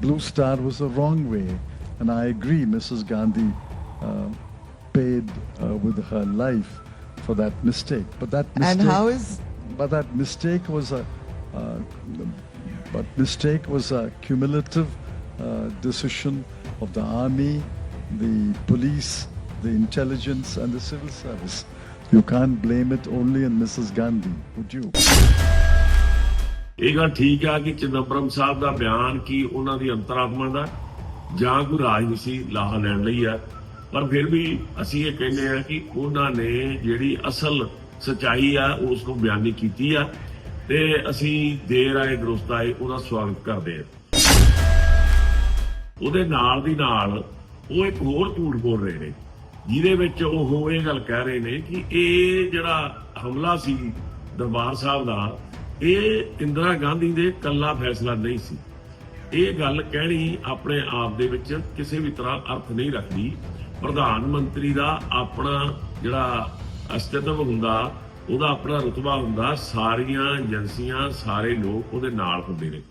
Blue Star was the wrong way. And I agree, Mrs. Gandhi uh, paid uh, with her life for that mistake. But that mistake, And how is but that mistake was a, uh, but mistake was a cumulative uh, decision of the army, the police, the intelligence, and the civil service. You can't blame it only on Mrs. Gandhi, would you? ਇਹ ਗੱਲ ਠੀਕ ਆ ਕਿ ਚਿਦੰਬਰਮ ਸਾਹਿਬ ਦਾ ਬਿਆਨ ਕੀ ਉਹਨਾਂ ਦੀ ਅੰਤਰਾਤਮਾ ਦਾ? ਜਾਂ ਕੋਈ ਰਾਜਨੀਤੀ ਲਾਹਾ ਲੈਣ ਲਈ ਆ? ਪਰ ਫਿਰ ਵੀ ਅਸੀਂ ਇਹ ਕਹਿੰਦੇ ਆ ਕਿ ਉਹਨਾਂ ਨੇ ਜਿਹੜੀ ਅਸਲ ਸਚਾਈ ਆ, ਉਸ ਨੂੰ ਬਿਆਨੀ ਕੀਤੀ ਆ। ਤੇ ਅਸੀਂ ਦੇਰ ਆਏ ਦਰੁਸਤ ਆਏ, ਉਹਦਾ ਸਵਾਗਤ ਕਰਦੇ ਆ। ਉਹਦੇ ਨਾਲ ਦੀ ਨਾਲ ਉਹ ਇੱਕ ਹੋਰ ਝੂਠ ਬੋਲ ਰਹੇ ਨੇ, ਜਿਹਦੇ ਵਿੱਚ ਉਹ ਇਹ ਗੱਲ ਕਹਿ ਰਹੇ ਨੇ ਕਿ ਇਹ ਜਿਹੜਾ ਹਮਲਾ ਸੀ ਦਰਬਾਰ ਸਾਹਿਬ ਦਾ ਇਹ ਇੰਦਰਾ ਗਾਂਧੀ ਦੇ ਕੱਲਾ ਫੈਸਲਾ ਨਹੀਂ ਸੀ ਇਹ ਗੱਲ ਕਹਿਣੀ ਆਪਣੇ ਆਪ ਦੇ ਵਿੱਚ ਕਿਸੇ ਵੀ ਤਰ੍ਹਾਂ ਅਰਥ ਨਹੀਂ ਰੱਖਦੀ ਪ੍ਰਧਾਨ ਮੰਤਰੀ ਦਾ ਆਪਣਾ ਜਿਹੜਾ ਅਸਤਿਤਵ ਹੁੰਦਾ ਉਹਦਾ ਆਪਣਾ ਰੁਤਬਾ ਹੁੰਦਾ ਸਾਰੀਆਂ ਏਜੰਸੀਆਂ ਸਾਰੇ ਲੋਕ ਉਹਦੇ ਨਾਲ ਹੁੰਦੇ ਨੇ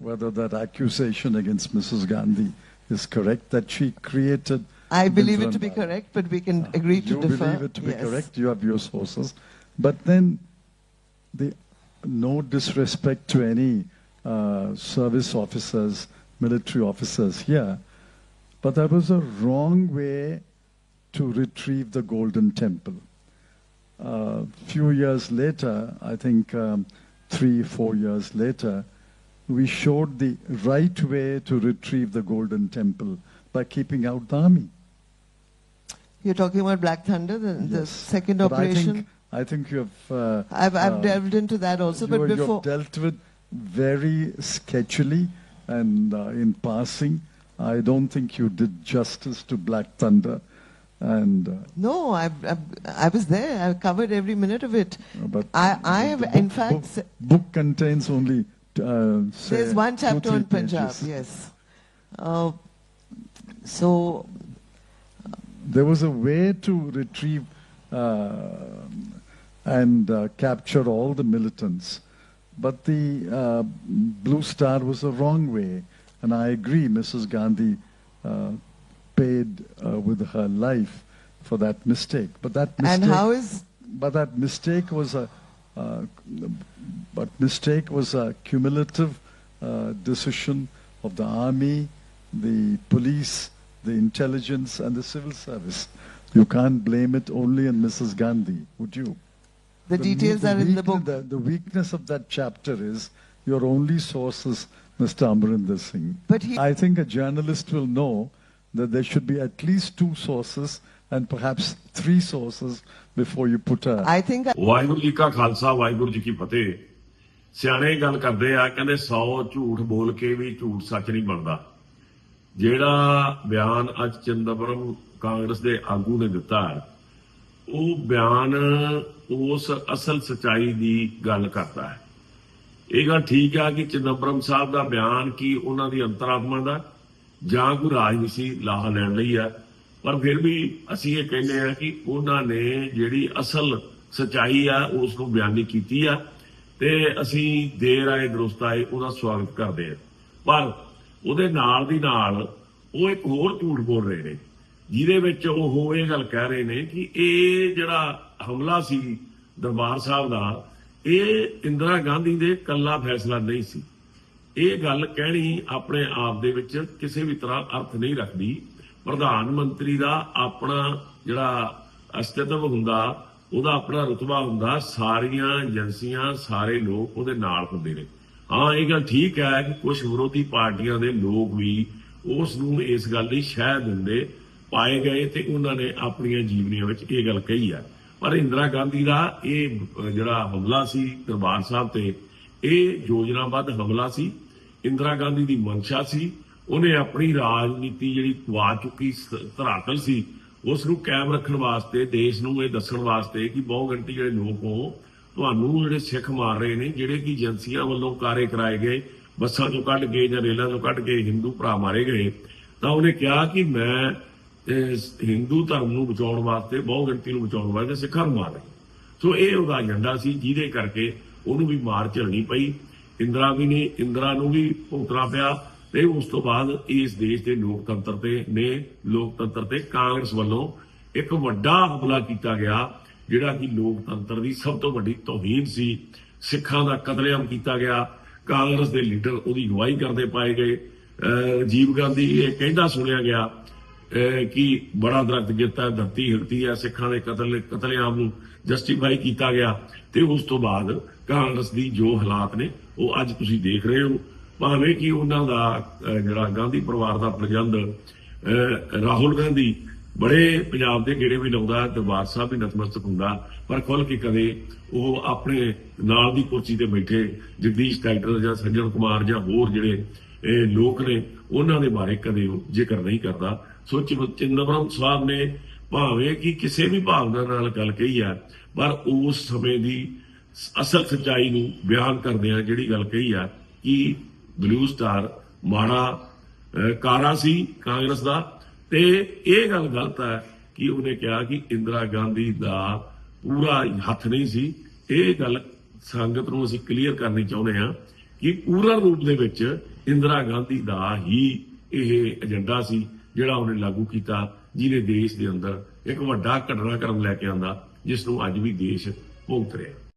Whether that accusation against Mrs. Gandhi is correct, that she created. I believe it to be correct, but we can agree to you differ. believe it to be Yes. correct. You have your sources, but then the no disrespect to any uh, service officers, military officers here, but that was a wrong way to retrieve the Golden Temple. A uh, few years later, I think um, three, four years later, we showed the right way to retrieve the Golden Temple by keeping out the army. You're talking about Black Thunder, the, the second But operation. I think, I think you have. Uh, I've, I've uh, delved into that also, but you have dealt with very sketchily and uh, in passing. I don't think you did justice to Black Thunder, and uh, No, I, I, I was there. I covered every minute of it. but I, I have, the in fact, book, book contains only. Uh, there's one chapter on Punjab, pages. yes. Uh, so, There was a way to retrieve uh, and uh, capture all the militants, but the uh, Blue Star was the wrong way. And I agree, Mrs. Gandhi uh, paid uh, with her life for that mistake. But that mistake, and how is but that mistake was a, uh, but mistake was a cumulative uh, decision of the army, the police, the intelligence, and the civil service. You can't blame it only on Mrs. Gandhi, would you? the, details are in the weak- book? The, the weakness of that chapter is your only source is Mr. Amarinder Singh. But he- I think a journalist will know that there should be at least two sources and perhaps three sources before you put a. I think Waheguru ji ਕਾ ਖਾਲਸਾ ਵਾਹਿਗੁਰੂ ਜੀ ਕੀ ਫਤਿਹ ਸਿਆਣੇ ਗੱਲ ਕਰਦੇ ਆ ਕਹਿੰਦੇ 100 ਝੂਠ ਬੋਲ ਕੇ ਵੀ ਝੂਠ ਸੱਚ ਨਹੀਂ ਬਣਦਾ ਜਿਹੜਾ ਬਿਆਨ ਅੱਜ ਚੰਦਬਰਮ ਕਾਂਗਰਸ ਦੇ ਆਗੂ ਨੇ ਦਿੱਤਾ ਉਹ ਬਿਆਨ ਉਸ ਅਸਲ ਸਚਾਈ ਦੀ ਗੱਲ ਕਰਦਾ ਹੈ। ਇਹ ਗੱਲ ਠੀਕ ਆ ਕਿ ਚਿਦੰਬਰਮ ਸਾਹਿਬ ਦਾ ਬਿਆਨ ਕੀ ਉਹਨਾਂ ਦੀ ਅੰਤਰਾਤਮਾ ਦਾ, ਜਾਂ ਕੋਈ ਰਾਜਨੀਤੀ ਲਾਹਾ ਲੈਣ ਲਈ ਆ। ਪਰ ਫਿਰ ਵੀ ਅਸੀਂ ਇਹ ਕਹਿੰਦੇ ਆ ਕਿ ਉਹਨਾਂ ਨੇ ਜਿਹੜੀ ਅਸਲ ਸਚਾਈ ਆ, ਉਸ ਨੂੰ ਬਿਆਨੀ ਕੀਤੀ ਆ, ਤੇ ਅਸੀਂ ਦੇਰ ਆਏ ਦਰੁਸਤ ਆਏ, ਉਹਦਾ ਸਵਾਗਤ ਕਰਦੇ ਆ ਪਰ ਉਹਦੇ ਨਾਲ ਦੀ ਨਾਲ ਉਹ ਇੱਕ ਹੋਰ ਝੂਠ ਬੋਲ ਰਹੇ ਨੇ, ਜਿਹਦੇ ਵਿੱਚ ਉਹ ਇਹ ਗੱਲ ਕਹਿ ਰਹੇ ਨੇ ਕਿ ਇਹ ਜਿਹੜਾ ਹਮਲਾ ਸੀ ਦਰਬਾਰ ਸਾਹਿਬ ਦਾ, ਇਹ ਇੰਦਰਾ ਗਾਂਧੀ ਦੇ ਕੱਲਾ ਫੈਸਲਾ ਨਹੀਂ ਸੀ। ਇਹ ਗੱਲ ਕਹਿਣੀ ਆਪਣੇ ਆਪ ਦੇ ਵਿੱਚ ਕਿਸੇ ਵੀ ਤਰ੍ਹਾਂ ਅਰਥ ਨਹੀਂ ਰੱਖਦੀ। ਪ੍ਰਧਾਨ ਮੰਤਰੀ ਦਾ ਆਪਣਾ ਜਿਹੜਾ ਅਸਤਿਤਵ ਹੁੰਦਾ, ਉਹਦਾ ਆਪਣਾ ਰੁਤਬਾ ਹੁੰਦਾ, ਸਾਰੀਆਂ ਏਜੰਸੀਆਂ, ਸਾਰੇ ਲੋਕ ਉਹਦੇ ਨਾਲ ਹੁੰਦੇ ਨੇ। ਹਾਂ, ਇਹ ਗੱਲ ਠੀਕ ਹੈ ਕਿ ਕੁਝ ਵਿਰੋਧੀ ਪਾਰਟੀਆਂ ਦੇ ਲੋਕ ਵੀ ਉਸ ਨੂੰ ਇਸ ਗੱਲ ਦੀ ਸ਼ਹਿ ਦਿੰਦੇ, ਪਾਏ ਗਏ ਤੇ ਉਹਨਾਂ ਨੇ ਆਪਣੀਆਂ ਜੀਵਨੀਆਂ ਵਿੱਚ ਇਹ ਗੱਲ ਕਹੀ ਹੈ ਪਰ ਇੰਦਰਾ ਗਾਂਧੀ ਦਾ ਇਹ ਜਿਹੜਾ ਹਮਲਾ ਸੀ ਦਰਬਾਰ ਸਾਹਿਬ ਤੇ, ਇਹ ਯੋਜਨਾਬੱਧ ਹਮਲਾ ਸੀ। ਇੰਦਰਾ ਗਾਂਧੀ ਦੀ ਮਨਸ਼ਾ ਸੀ। ਉਹਨੇ ਆਪਣੀ ਰਾਜਨੀਤੀ ਜਿਹੜੀ ਗਵਾ ਚੁੱਕੀ ਧਰਾਤਲ ਸੀ, ਉਸ ਨੂੰ ਕਾਇਮ ਰੱਖਣ ਵਾਸਤੇ, ਦੇਸ਼ ਨੂੰ ਇਹ ਦੱਸਣ ਵਾਸਤੇ ਕਿ ਬਹੁ ਜਿਹੜੇ ਲੋਕ ਹੋ ਤੁਹਾਨੂੰ ਜਿਹੜੇ ਸਿੱਖ ਮਾਰ ਰਹੇ ਨੇ, ਜਿਹੜੇ ਕਿ ਏਜੰਸੀਆਂ ਵੱਲੋਂ ਕਾਰੇ ਕਰਾਏ ਗਏ, ਬੱਸਾਂ ਚੋਂ ਕੱਢ ਕੇ ਜਾਂ ਰੇਲਾਂ ਚੋਂ ਕੱਢ ਕੇ ਹਿੰਦੂ ਭਰਾ ਮਾਰੇ ਗਏ, ਤਾਂ ਉਹਨੇ ਕਿਹਾ ਕਿ ਮੈਂ ਹਿੰਦੂ ਧਰਮ ਨੂੰ ਬਚਾਉਣ ਵਾਸਤੇ ਬਹੁ ਗਿਣਤੀ ਨੂੰ ਬਚਾਉਣ ਵਾਸਤੇ ਸਿੱਖਾਂ ਨੂੰ ਮਾਰ ਰਹੀ। ਸੋ ਇਹ ਉਹਦਾ ਏਜੰਡਾ ਸੀ, ਜਿਹਦੇ ਕਰਕੇ ਉਹਨੂੰ ਵੀ ਮਾਰ ਝੱਲਣੀ ਪਈ। ਇੰਦਰਾ ਵੀ ਨੇ, ਇੰਦਰਾ ਨੂੰ ਵੀ ਭੁਗਤਣਾ ਪਿਆ ਤੇ ਉਸ ਤੋਂ ਬਾਅਦ ਇਸ ਦੇਸ਼ ਦੇ ਲੋਕਤੰਤਰ ਤੇ ਨੇ, ਲੋਕਤੰਤਰ ਤੇ ਕਾਂਗਰਸ ਵੱਲੋਂ ਇੱਕ ਵੱਡਾ ਹਮਲਾ ਕੀਤਾ ਗਿਆ। ਜਿਹੜਾ ਕਿ ਲੋਕਤੰਤਰ ਦੀ ਸਭ ਤੋਂ ਵੱਡੀ ਤੋਹੀਨ ਸੀ, ਸਿੱਖਾਂ ਦਾ ਕਤਲੇਆਮ ਕੀਤਾ ਗਿਆ, ਕਾਂਗਰਸ ਦੇ ਲੀਡਰ ਉਹਦੀ ਅਗਵਾਈ ਕਰਦੇ ਪਾਏ ਗਏ। ਰਾਜੀਵ ਗਾਂਧੀ ਇਹ ਕਹਿੰਦਾ ਸੁਣਿਆ ਗਿਆ ਕਿ ਬੜਾ ਦਰਖਤ ਗਿਰਤਾ, ਧਰਤੀ ਹਿਲਦੀ ਹੈ, ਸਿੱਖਾਂ ਦੇ ਕਤਲ, ਕਤਲੇਆਮ ਨੂੰ ਜਸਟੀਫਾਈ ਕੀਤਾ ਗਿਆ। ਤੇ ਉਸ ਤੋਂ ਬਾਅਦ ਕਾਂਗਰਸ ਦੀ ਜੋ ਹਾਲਾਤ ਨੇ, ਉਹ ਅੱਜ ਤੁਸੀਂ ਦੇਖ ਰਹੇ ਹੋ। ਭਾਵੇਂ ਕਿ ਉਹਨਾਂ ਦਾ ਜਿਹੜਾ ਗਾਂਧੀ ਪਰਿਵਾਰ ਦਾ ਪ੍ਰਜੰਦ ਰਾਹੁਲ ਗਾਂਧੀ ਬੜੇ ਪੰਜਾਬ ਦੇ ਗੇੜੇ ਵੀ ਲਾਉਂਦਾ, ਦਰਬਾਰ ਸਾਹਿਬ ਵੀ ਨਤਮਸਤਕ ਹੁੰਦਾ, ਪਰ ਖੁੱਲ ਕੇ ਕਦੇ ਉਹ ਆਪਣੇ ਨਾਲ ਦੀ ਕੁਰਸੀ ਤੇ ਬੈਠੇ ਜਗਦੀਸ਼ ਟਾਈਟਲ ਜਾਂ ਸੱਜਣ ਕੁਮਾਰ ਜਾਂ ਹੋਰ ਜਿਹੜੇ ਇਹ ਲੋਕ ਨੇ, ਉਹਨਾਂ ਦੇ ਬਾਰੇ ਕਦੇ ਜ਼ਿਕਰ ਨਹੀਂ ਕਰਦਾ। ਸੋ ਚਿ- ਸਾਹਿਬ ਨੇ ਭਾਵੇਂ ਕਿ ਕਿਸੇ ਵੀ ਭਾਵਨਾ ਨਾਲ ਗੱਲ ਕਹੀ ਹੈ ਪਰ ਉਸ ਸਮੇਂ ਦੀ ਅਸਲ ਸੱਚਾਈ ਨੂੰ ਬਿਆਨ ਕਰਦਿਆਂ ਜਿਹੜੀ ਗੱਲ ਕਹੀ ਆ, ਕਿ ਬਲੂ ਸਟਾਰ ਮਾੜਾ ਕਾਰਾ ਸੀ ਕਾਂਗਰਸ ਦਾ ਤੇ ਇਹ ਗੱਲ ਗਲਤ ਹੈ ਕਿ ਉਹਨੇ ਕਿਹਾ ਕਿ ਇੰਦਰਾ ਗਾਂਧੀ ਦਾ ਪੂਰਾ ਹੱਥ ਨਹੀਂ ਸੀ। ਇਹ ਗੱਲ ਸੰਗਤ ਨੂੰ ਅਸੀਂ ਕਲੀਅਰ ਕਰਨੀ ਚਾਹੁੰਦੇ ਹਾਂ ਕਿ ਪੂਰਨ ਰੂਪ ਦੇ ਵਿੱਚ ਇੰਦਰਾ ਗਾਂਧੀ ਦਾ ਹੀ ਇਹ ਏਜੰਡਾ ਸੀ ਜਿਹੜਾ ਉਹਨੇ ਲਾਗੂ ਕੀਤਾ, ਜਿਹਨੇ ਦੇਸ਼ ਦੇ ਅੰਦਰ ਇੱਕ ਵੱਡਾ ਘਟਨਾਕ੍ਰਮ ਲੈ ਕੇ ਆਂਦਾ, ਜਿਸ ਨੂੰ ਅੱਜ ਵੀ ਦੇਸ਼ ਭੁਗਤ ਰਿਹਾ।